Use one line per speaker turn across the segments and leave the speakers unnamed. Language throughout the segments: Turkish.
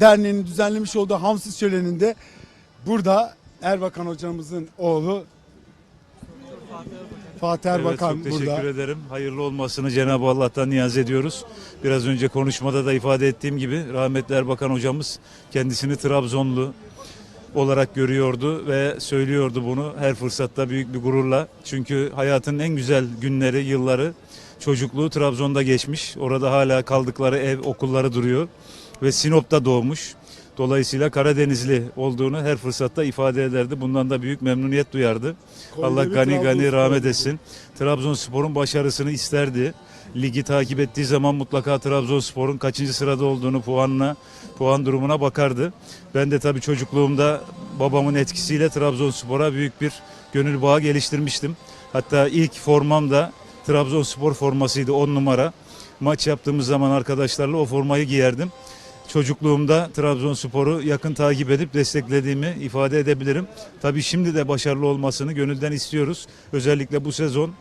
Derneği'nin düzenlemiş olduğu Hamsiz Şöleni'nde burada Erbakan hocamızın oğlu Fatih
Evet,
Erbakan
çok teşekkür
burada.
ederim. Hayırlı olmasını Cenab-ı Allah'tan niyaz ediyoruz. Biraz önce konuşmada da ifade ettiğim gibi rahmetli Erbakan hocamız kendisini Trabzonlu olarak görüyordu ve söylüyordu bunu her fırsatta büyük bir gururla. Çünkü hayatın en güzel günleri, yılları çocukluğu Trabzon'da geçmiş. Orada hala kaldıkları ev, okulları duruyor ve Sinop'ta doğmuş. Dolayısıyla Karadenizli olduğunu her fırsatta ifade ederdi. Bundan da büyük memnuniyet duyardı.
Konya
Allah gani gani rahmet etsin. Trabzonspor'un başarısını isterdi. Ligi takip ettiği zaman mutlaka Trabzonspor'un kaçıncı sırada olduğunu, puanına, puan durumuna bakardı. Ben de tabii çocukluğumda babamın etkisiyle Trabzonspor'a büyük bir gönül bağı geliştirmiştim. Hatta ilk formam da Trabzonspor formasıydı 10 numara. Maç yaptığımız zaman arkadaşlarla o formayı giyerdim. Çocukluğumda Trabzonspor'u yakın takip edip desteklediğimi ifade edebilirim. Tabii şimdi de başarılı olmasını gönülden istiyoruz. Özellikle bu sezon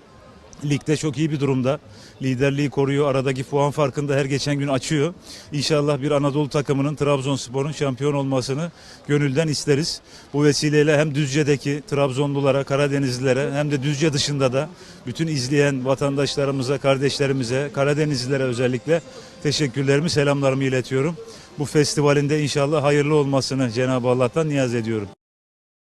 ligde çok iyi bir durumda. Liderliği koruyor. Aradaki puan farkını da her geçen gün açıyor. İnşallah bir Anadolu takımının Trabzonspor'un şampiyon olmasını gönülden isteriz. Bu vesileyle hem Düzce'deki Trabzonlulara, Karadenizlilere hem de Düzce dışında da bütün izleyen vatandaşlarımıza, kardeşlerimize, Karadenizlilere özellikle teşekkürlerimi, selamlarımı iletiyorum. Bu festivalinde inşallah hayırlı olmasını Cenab-ı Allah'tan niyaz ediyorum.